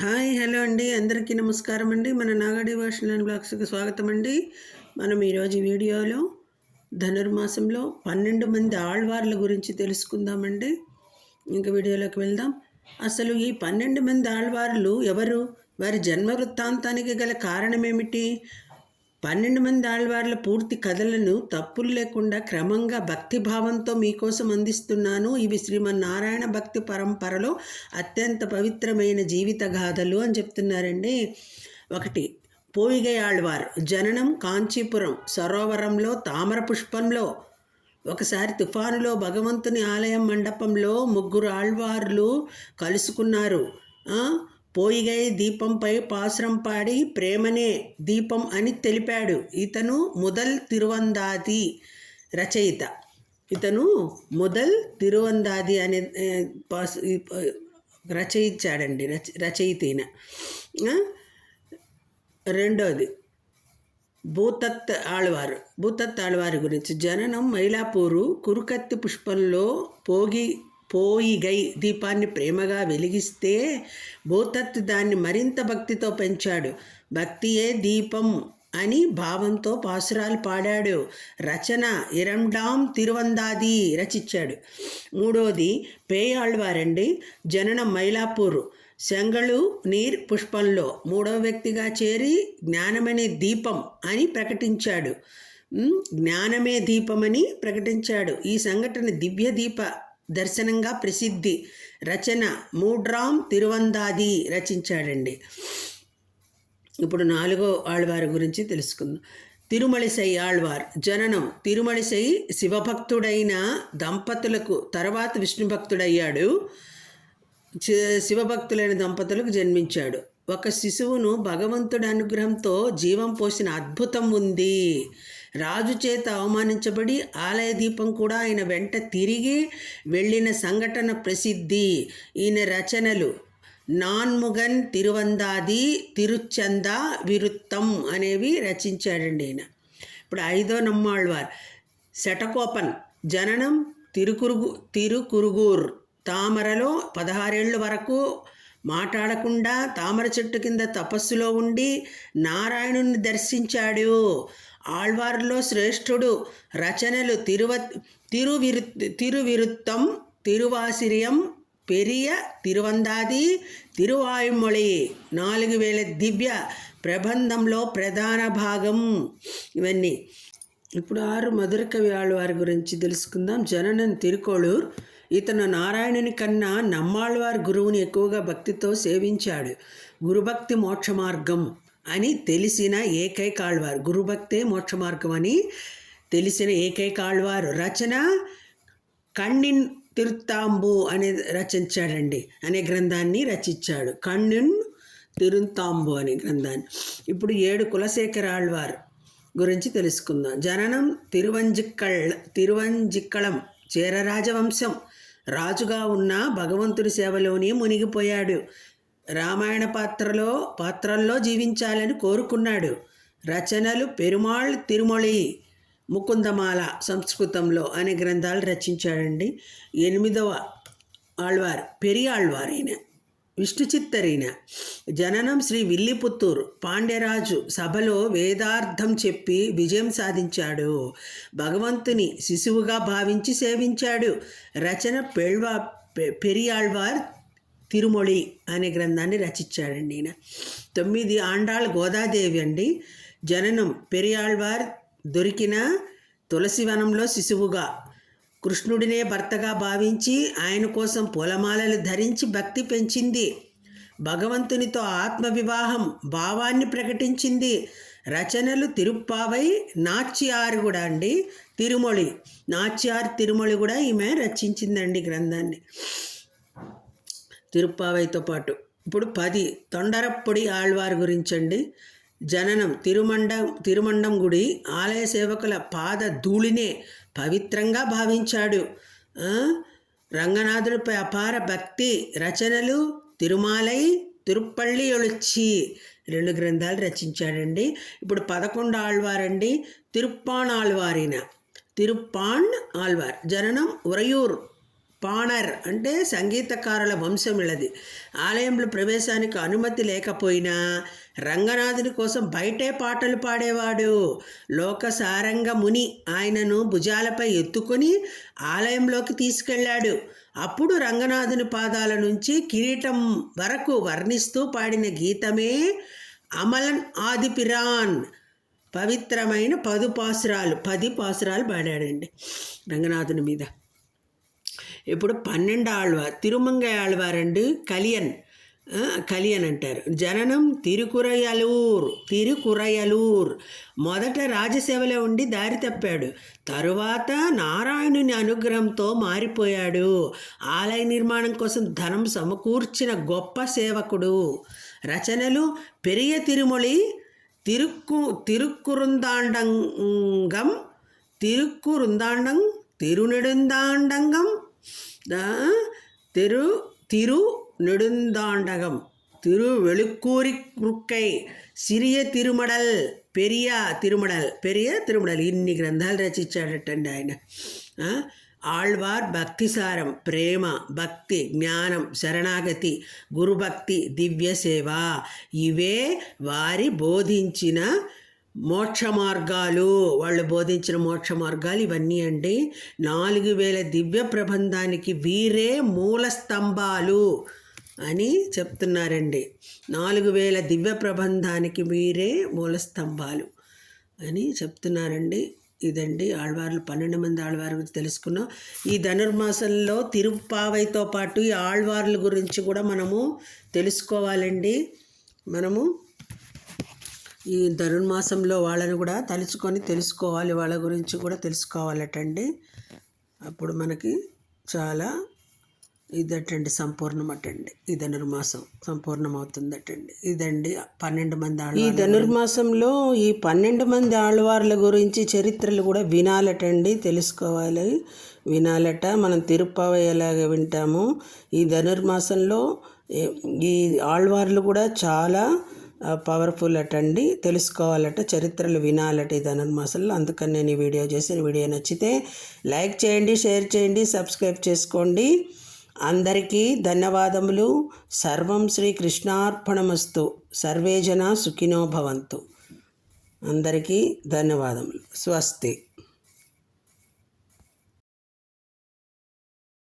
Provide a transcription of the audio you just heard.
Hi hello అండి. అందరికీ నమస్కారం అండి. మన నాగడి వర్షన్ అండ్ బ్లాగ్స్కి స్వాగతం అండి. మనం ఈరోజు వీడియోలో ధనుర్మాసంలో పన్నెండు మంది ఆళ్వార్ల గురించి తెలుసుకుందామండి. ఇంకా వీడియోలోకి వెళ్దాం. అసలు ఈ పన్నెండు మంది ఆళ్వార్లు ఎవరు? వారి జన్మ వృత్తాంతానికి గల కారణం ఏమిటి? పన్నెండు మంది ఆళ్వార్ల పూర్తి కథలను తప్పులు లేకుండా క్రమంగా భక్తిభావంతో మీకోసం అందిస్తున్నాను. ఇవి శ్రీమన్నారాయణ భక్తి పరంపరలో అత్యంత పవిత్రమైన జీవిత గాథలు అని చెప్తున్నారండి. ఒకటి పోయిగై ఆళ్వార్ జననం కాంచీపురం సరోవరంలో తామర పుష్పంలో ఒకసారి తుఫానులో భగవంతుని ఆలయం మండపంలో ముగ్గురు ఆళ్వార్లు కలుసుకున్నారు. పోయిగై దీపంపై పాసురం పాడి ప్రేమనే దీపం అని తెలిపాడు. ఇతను ముదల్ తిరువందాది రచయిత. ఇతను ముదల్ తిరువందాది అనే పాస్ రచయించాడండి రచ రచయితైన. రెండోది. భూతత్ ఆళ్వారు. భూతత్ ఆళ్వారి గురించి. జననం మైలాపూరు కురుకత్తి పుష్పంలో పోగి పోయిగై దీపాన్ని ప్రేమగా వెలిగిస్తే భూతత్ దాన్ని మరింత భక్తితో పెంచాడు. భక్తియే దీపం అని భావంతో పాసురాలు పాడాడు. రచన ఇరండాం తిరువందాది రచించాడు. మూడోది పేయాళ్వారండి జననం మైలాపూరు శంగళు నీర్ పుష్పంలో మూడవ వ్యక్తిగా చేరి జ్ఞానమనే దీపం అని ప్రకటించాడు. జ్ఞానమే దీపమని ప్రకటించాడు. ఈ సంఘటన దివ్య దీప దర్శనంగా ప్రసిద్ధి రచన మూడ్రామ్ తిరువందాది రచించాడండి. ఇప్పుడు నాలుగో ఆళ్వారి గురించి తెలుసుకుందాం. తిరుమలిసై ఆళ్వార్ జననం తిరుమలిసై శివభక్తుడైన దంపతులకు తర్వాత విష్ణు భక్తుడయ్యాడు శివభక్తులైన దంపతులకు జన్మించాడు. ఒక శిశువును భగవంతుడి అనుగ్రహంతో జీవం పోసిన అద్భుతం ఉంది. రాజు చేత అవమానించబడి ఆలయ దీపం కూడా ఆయన వెంట తిరిగి వెళ్ళిన సంఘటన ప్రసిద్ధి. ఈయన రచనలు నాన్ముగన్ తిరువందాది తిరుచంద విరుత్తం అనేవి రచించాడండి ఈయన. ఇప్పుడు ఐదో నమ్మాళ్వార్ శటకోపన్ జననం తిరుకురుగు తిరుకురుగూర్ తామరలో పదహారేళ్ళ వరకు మాట్లాడకుండా తామర చెట్టు కింద తపస్సులో ఉండి నారాయణుని దర్శించాడు. ఆళ్వార్లో శ్రేష్ఠుడు రచనలు తిరువ తిరువిరు తిరువిరుత్తం తిరువాసిరియం పెరియ తిరువందాది తిరువాయుమొళి నాలుగు వేల దివ్య ప్రబంధంలో ప్రధాన భాగం ఇవన్నీ. ఇప్పుడు ఆరు మధుర కవి ఆళ్వారి గురించి తెలుసుకుందాం. జననం తిరుకోళూరు. ఇతను నారాయణుని కన్నా నమ్మాళ్వారి గురువుని ఎక్కువగా భక్తితో సేవించాడు. గురుభక్తి మోక్ష మార్గం. అని తెలిసిన ఏకైక ఆళ్వారు. గురుభక్తే మోక్ష మార్గం అని తెలిసిన ఏకైక ఆళ్వారు రచన కన్నిన్ తిరుత్తాంబు అనే రచించాడండి అనే గ్రంథాన్ని రచించాడు. కణ్ణిన్ తిరుతాంబు అనే గ్రంథాన్ని. ఇప్పుడు ఏడు కులశేఖర ఆళ్వార్ గురించి తెలుసుకుందాం. జననం తిరువంజిక్కళ్ తిరువంజిక్కళం చేరరాజవంశం రాజుగా ఉన్న భగవంతుడి సేవలోనే మునిగిపోయాడు. రామాయణ పాత్రలో పాత్రల్లో జీవించాలని కోరుకున్నాడు. రచనలు పెరుమాళ్ తిరుమొళి ముకుందమాల సంస్కృతంలో అనే గ్రంథాలు రచించాడండి. ఎనిమిదవ ఆళ్వార్ పెరియాళ్వార్ ఈయన విష్ణు చిత్తరీన జననం శ్రీ విల్లిపుత్తూరు పాండ్యరాజు సభలో వేదార్థం చెప్పి విజయం సాధించాడు. భగవంతుని శిశువుగా భావించి సేవించాడు. రచన పెళ్వా పె- పెరియాళ్వార్ తిరుమొళి అనే గ్రంథాన్ని రచించాడండి ఈయన. తొమ్మిది ఆండాళ్ గోదాదేవి అండి. జననం పెరియాళ్వార్ దొరికిన తులసివనంలో శిశువుగా. కృష్ణుడినే భర్తగా భావించి ఆయన కోసం పూలమాలలు ధరించి భక్తి పెంచింది. భగవంతునితో ఆత్మవివాహం భావాన్ని ప్రకటించింది. రచనలు తిరుప్పావై నాచ్యారు కూడా అండి తిరుమొళి. నాచ్యార్ తిరుమొళి కూడా ఈమె రచించిందండి గ్రంథాన్ని. తిరుప్పావైతో పాటు. ఇప్పుడు పది. తొండరప్పొడి ఆళ్వారి గురించండి. జననం తిరుమండం తిరుమండం గుడి ఆలయ సేవకుల పాద ధూళినే పవిత్రంగా భావించాడు. రంగనాథుడిపై అపార భక్తి రచనలు తిరుమాలై తిరుప్పళ్ళి ఒళొచ్చి రెండు గ్రంథాలు రచించాడండి. ఇప్పుడు పదకొండు ఆళ్వారండి. తిరుప్పాణ్ ఆళ్వారిన తిరుప్పాణ్ ఆళ్వార్. జననం ఉరయూర్. పాణర్ అంటే సంగీతకారుల వంశం ఆలయంలో ప్రవేశానికి అనుమతి లేకపోయినా రంగనాథుని కోసం బయటే పాటలు పాడేవాడు. లోకసారంగ ముని ఆయనను భుజాలపై ఎత్తుకొని ఆలయంలోకి తీసుకెళ్ళాడు. అప్పుడు రంగనాథుని పాదాల నుంచి కిరీటం వరకు వర్ణిస్తూ పాడిన గీతమే అమలన్ ఆదిపిరాన్ పవిత్రమైన పదు పాసురాలు పది పాసురాలు పాడాడండి రంగనాథుని మీద. ఇప్పుడు పన్నెండు ఆళ్వార్ తిరుమంగై ఆళ్వారండి కలియన్ కలియన్ అంటారు. జననం తిరుకురయలూర్ తిరుకురయలూర్. మొదట రాజసేవలో ఉండి దారి తప్పాడు. తరువాత నారాయణుని అనుగ్రహంతో మారిపోయాడు. ఆలయ నిర్మాణం కోసం ధనం సమకూర్చిన గొప్ప సేవకుడు. రచనలు పెరియ తిరుమొళి తిరుక్కు తిరుక్కురుందాండంగం తిరుక్కురుందాండం తిరునెడుందాండంగం దా- తిరు తిరు நெடுந்தாண்டகம் திரு வெளுக்கூரி குறுக்கை సిరియ తిరుమడల్ పెరియ తిరుమడల్ పెరియ తిరుమడల్ ఇన్ని గ్రంథాలు రచించాడటండి ఆయన ఆ, ఆళ్వార్ భక్తిసారం ప్రేమ భక్తి జ్ఞానం శరణాగతి గురుభక్తి దివ్య సేవ ఇవే వారి బోధించిన మోక్ష మార్గాలు వాళ్ళు బోధించిన మోక్ష మార్గాలు ఇవన్నీ అండి. నాలుగు వేల దివ్య ప్రబంధానికి వీరే మూల స్తంభాలు అని చెప్తున్నారండి. నాలుగు వేల దివ్య ప్రబంధానికి వీరే మూల స్తంభాలు అని చెప్తున్నారండి. ఇదండి ఆళ్వార్లు పన్నెండు మంది ఆళ్వారు గురించి తెలుసుకున్నాం. ఈ ధనుర్మాసంలో తిరుపావైతో పాటు ఈ ఆళ్వార్ల గురించి కూడా మనము తెలుసుకోవాలండి. మనము ఈ ధనుర్మాసంలో వాళ్ళని కూడా తలుచుకొని తెలుసుకోవాలి. వాళ్ళ గురించి కూడా తెలుసుకోవాలటండి. అప్పుడు మనకి చాలా ఇదటండి సంపూర్ణమటండి. ఈ ధనుర్మాసం సంపూర్ణమవుతుందటండి. ఇదండి పన్నెండు మంది ఈ ధనుర్మాసంలో ఈ పన్నెండు మంది ఆళ్వార్ల గురించి చరిత్రలు కూడా వినాలటండి తెలుసుకోవాలి. వినాలట మనం తిరుప్పావై ఎలాగ వింటాము. ఈ ధనుర్మాసంలో ఈ ఆళ్వార్లు కూడా చాలా పవర్ఫుల్ అటండి. తెలుసుకోవాలట చరిత్రలు వినాలట ఈ ధనుర్మాసంలో. అందుకని నేను ఈ వీడియో చేసిన వీడియో నచ్చితే లైక్ చేయండి షేర్ చేయండి సబ్స్క్రైబ్ చేసుకోండి. అందరికీ ధన్యవాదములు. సర్వం శ్రీ కృష్ణార్పణమస్తు. సర్వే జన సుఖినో భవంతు. అందరికీ ధన్యవాదములు. స్వస్తి.